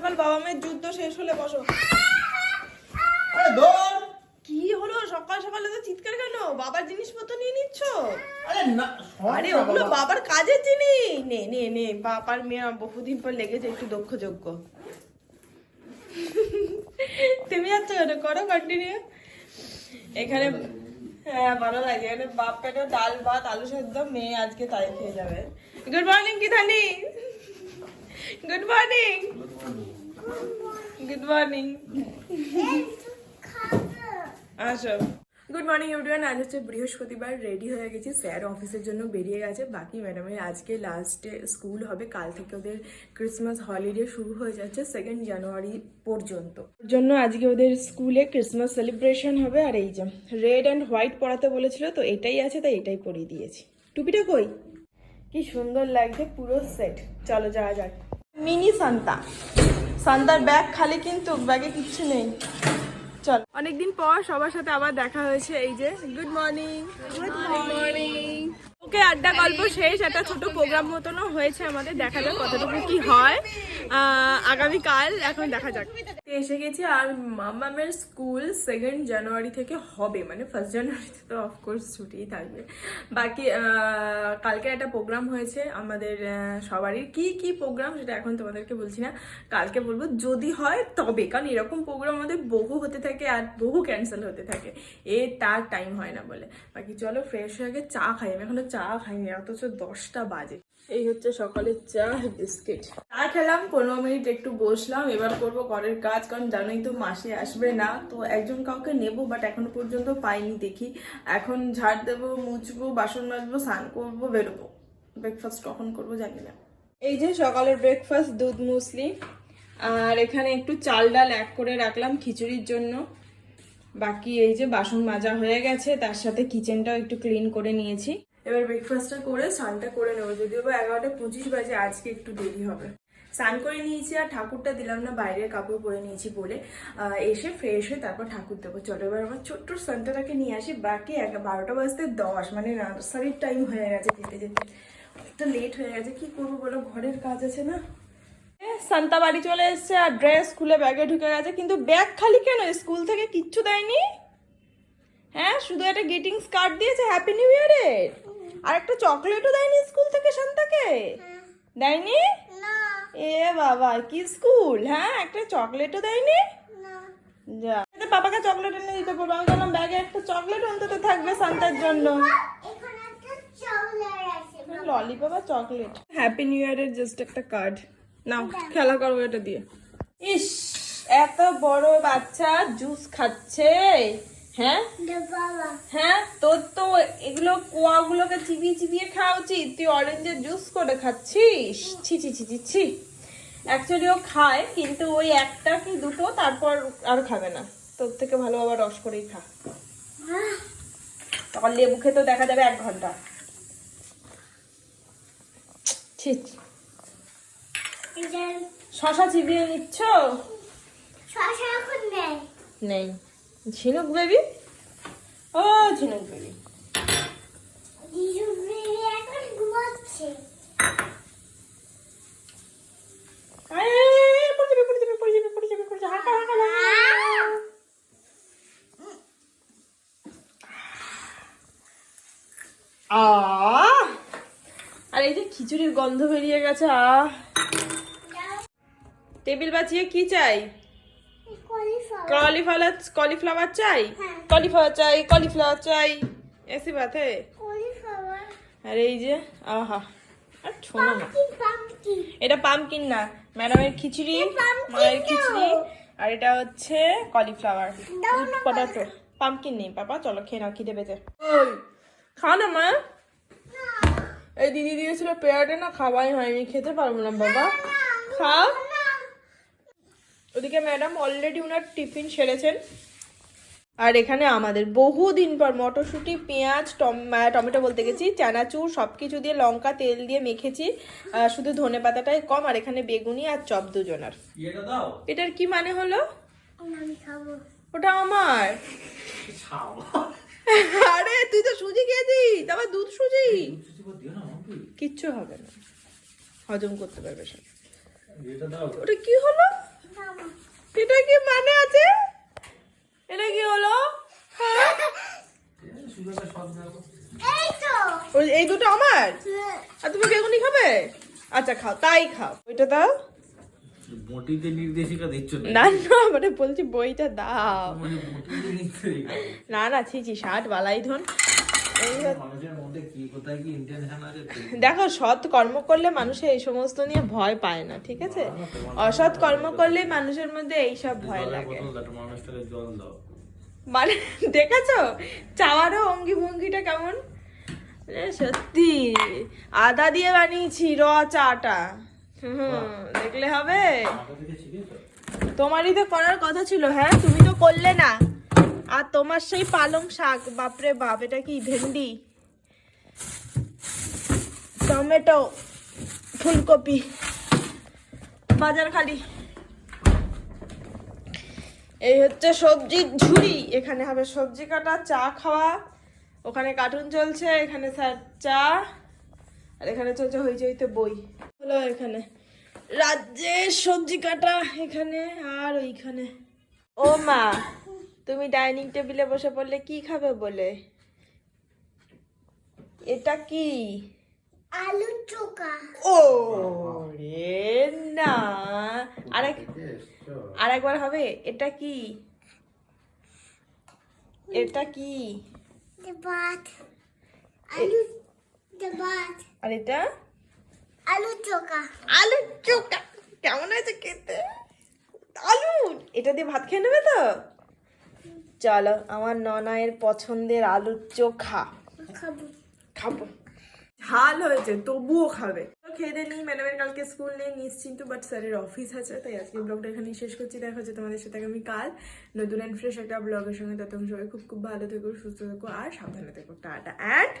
সকাল বাবা মায়ের যুদ্ধ শেষ হলে বসো। আরে দৌড়! কি হলো? সকাল সকালে তো চিৎকার কেন? বাবার জিনিসপত্র নিয়ে নিচ্ছ? আরে না আরে ওগুলো বাবার কাজের জিনিস। নে নে নে বাবার মেয়ে বহুদিন পর লেগেছে একটু দক্ষ যোগ্য তুমি যাচ্ছ কেন করো কন্টিনিউ এখানে হ্যাঁ ভালো লাগে। এখানে বাপ পেটে ডাল ভাত আলু সেদ্ধ মেয়ে আজকে তাই খেয়ে যাবে। গুড মর্নিং কি ধানি গুড মর্নিং গুড মর্নিং আসো। গুড মর্নিং এভরিওয়ান আজ হচ্ছে বৃহস্পতিবার রেডি হয়ে গেছি। স্যার অফিসের জন্য বেরিয়ে গেছে। বাকি ম্যাডামের আজকে লাস্টে স্কুল হবে। কাল থেকে ওদের ক্রিসমাস হলিডে শুরু হয়ে যাচ্ছে সেকেন্ড জানুয়ারি পর্যন্ত। জন্য আজকে ওদের স্কুলে ক্রিসমাস সেলিব্রেশন হবে। আর এই যে রেড অ্যান্ড হোয়াইট পরাতে বলেছিল, তো এটাই আছে, তাই এটাই পরিয়ে দিয়েছি। টুপিটা কই? কি সুন্দর লাগছে, পুরো সেট চলো যাওয়া যাক। Mini Santa. সান্তার ব্যাগ খালি কিন্তু ব্যাগে কিচ্ছু নেই। চল। অনেকদিন পর সবার সাথে আবার দেখা হয়েছে এই যে গুড মর্নিং গুড মর্নিং আড্ডা গল্প শেষ, একটা ছোট প্রোগ্রাম মতনও হয়েছে আমাদের, দেখা যাক কতটুকু কি হয়। আগামীকাল এখন দেখা যাক। এসে গেছি আর মামামের স্কুল সেকেন্ড জানুয়ারি থেকে হবে মানে ফার্স্ট জানুয়ারিতে তো অফকোর্স ছুটিই থাকবে। বাকি কালকে একটা প্রোগ্রাম হয়েছে আমাদের সবারই। কি কি প্রোগ্রাম সেটা এখন তোমাদেরকে বলছি না, কালকে বলব। যদি হয়, তবে। কারণ এরকম প্রোগ্রাম আমাদের বহু হতে থাকে আর বহু ক্যান্সেল হতে থাকে। এ, তার টাইম হয় না বলে। বাকি চলো ফ্রেশ হয়ে গিয়ে চা খাই। আমি এখনও চা খাইনি, অথচ দশটা বাজে। এই হচ্ছে সকালের চা বিস্কিট। চা খেলাম, পনেরো মিনিট একটু বসলাম, এবার করব ঘরের কাজ, কারণ জানোই তো মাসে আসবে না। তো একজন কাউকে নেব বাট এখনও পর্যন্ত পাইনি দেখি। এখন ঝাড় দেবো, মুছবো, বাসন মাজবো, স্নান করব, বেরোবো। ব্রেকফাস্ট কখন করব জানি না। এই যে সকালের ব্রেকফাস্ট দুধ, মুসলি। আর এখানে একটু চাল ডাল এক করে রাখলাম খিচুড়ির জন্য। বাকি এই যে বাসন মাজা হয়ে গেছে, তার সাথে কিচেনটাও একটু ক্লিন করে নিয়েছি। এবার ব্রেকফাস্টটা করে স্নানটা করে নেব। যদিও বা এগারোটা পঁচিশ বাজে, আজকে একটু দেরি হবে। স্নান করে নিয়েছি আর ঠাকুরটা দিলাম না, বাইরের কাপড় পরে নিয়েছি বলে। এসে ফ্রেশ হয়ে তারপর ঠাকুর দেবো। চলো এবার আমার ছোট্ট সান্তাটাকে নিয়ে আসি। বাকি এক বারোটা বাজতে দশ মানে নার্সারির টাইম হয়ে গেছে যেতে যেতে। একটা লেট হয়ে গেছে, কি করব বলো? ঘরের কাজ আছে না? সান্তা বাড়ি চলে এসেছে আর ড্রেস খুলে ব্যাগে ঢুকে গেছে। কিন্তু ব্যাগ খালি কেন? স্কুল থেকে কিচ্ছু দেয়নি? হ্যাঁ শুধু একটা গ্রিটিংস কার্ড দিয়েছে হ্যাপি নিউ ইয়ারের আর একটা চকলেটও দেয়নি স্কুল থেকে শান্তাকে? দেয়নি? এ বাবা কি স্কুল হ্যাঁ একটা চকলেটও দেয়নি? যা। পাপাকে চকলেট এনে দিতে পারব আমি বললাম ব্যাগে একটা চকলেট অন্তত থাকবে সান্তার জন্য। ললিপপ আর চকলেট। হ্যাপি নিউ ইয়ারের জাস্ট একটা কার্ড নাও খেলা করব এটা দিয়ে। ইস এত বড় বাচ্চা জুস খাচ্ছে। হ্যাঁ? হ্যাঁ? তোর তো এগুলো কোয়াগুলোকে চিবিয়ে চিবিয়ে খাওয়া উচিত। তুই অরেঞ্জের জুস করে খাচ্ছিস? ছি ছি ছি ছি ছি। অ্যাকচুয়ালি ও খায় কিন্তু ওই একটা কি দুটো তারপর আর খাবে না। তোর থেকে ভালো আবার রস করেই খা। তখন লেবু খেতেও দেখা যাবে এক ঘণ্টা। ছি ছি। শশা চিবিয়ে নিচ্ছ? এখন নেই। নেই। ঝিনুক বেবি ও ঝিনুক বেবি আর এই যে খিচুড়ির গন্ধ বেরিয়ে গেছে টেবিল বাঁচিয়ে কি চাই? কলিফ্লাওয়ার কলিফ্লাওয়ার চাই কলিফ্লাওয়ার চাই কলিফ্লাওয়ার চাই এসি বাত আর এই যে আহা আর শোনো না এটা পামকিন না। ম্যাডামের খিচুড়ি মায়ের খিচুড়ি। আর এটা হচ্ছে কলিফ্লাওয়ার পটাটো পামকিন নেই পাপা। চলো খেয়ে নাও খিদে পেতে ওই খা না মা। এই দিদি দিয়েছিল পেয়ারটা না খাওয়াই হয়নি। খেতে পারব না বাবা। খা ওদিকে ম্যাডাম অলরেডি ওনার টিফিন সেরেছেন। আর এখানে আমাদের বহুদিন পর মটরশুঁটি পেঁয়াজ টম- টমেটো বলতে গেছি চানাচুর সব কিছু দিয়ে লঙ্কা তেল দিয়ে মেখেছি। শুধু ধনে পাতাটাই কম আর এখানে বেগুনি আর চপ দুজনার। এটার কি মানে হলো? ওটা আমার। আরে তুই তো সুজি খেয়েছিস আবার দুধ সুজি? কিচ্ছু হবে না। হজম করতে পারবে সব। ওটা কি হলো? এটা কি মানে আছে? এটা কি হলো? হ্যাঁ? এই দুটো আমার? আর তুমি বেগুনি খাবে? আচ্ছা খাও তাই খাও। ওইটা দাও। মোটিতে নির্দেশিকা দিচ্ছ না না মানে বলছি বইটা দাও। মানে না না ছি ছি ষাট বালাই ধন। দেখো। সৎ কর্ম করলে মানুষে এই সমস্ত নিয়ে ভয় পায় না ঠিক আছে? অসৎ কর্ম করলে মানুষের মধ্যে এইসব ভয় লাগে। মানে দেখেছ? চাওয়ারও অঙ্গি ভঙ্গিটা কেমন? সত্যি। আদা দিয়ে বানিয়েছি র চাটা। হুম দেখলে হবে। তোমারই তো করার কথা ছিল হ্যাঁ? তুমি তো করলে না। আর তোমার সেই পালং শাক, বাপরে বাপ, এটা কি ভেন্ডি? টমেটো, ফুলকপি, বাজার খালি। এই হচ্ছে সবজির ঝুড়ি, এখানে হবে সবজি কাটা, চা খাওয়া, ওখানে কার্টুন চলছে, এখানে স্যার চা, আর এখানে চলছে হইচইতে বই। হলো এখানে। রাজ্যের সবজি কাটা, এখানে আর ওইখানে। ও মা তুমি ডাইনিং টেবিলে বসে পড়লে কি খাবে বলে? এটা কি? আলু চোখা। ও রে না। আরেক আরেকবার হবে? এটা কি? এটা কি? ভাত। আলু ভাত। আর এটা? আলু চোখা। আলু চোখা। কেমন আছে খেতে? আলু এটা দিয়ে ভাত খেয়ে নেবে তো? চলো আমার ননায়ের পছন্দের আলুর চোখা খাব। খাব। ঝাল হয়েছে তবুও খাবে। তো খেয়ে দিয়ে নিই ম্যাডামের কালকে স্কুল নেই নিশ্চিন্ত বাট স্যারের অফিস আছে তাই আজকে ব্লগটা এখানেই শেষ করছি। দেখা হচ্ছে তোমাদের সাথে আমি কাল নতুন অ্যান্ড ফ্রেশ একটা ব্লগের সঙ্গে। ততক্ষণ সবাই খুব খুব ভালো থেকো সুস্থ থেকো আর সাবধানে থেকো। Tata and.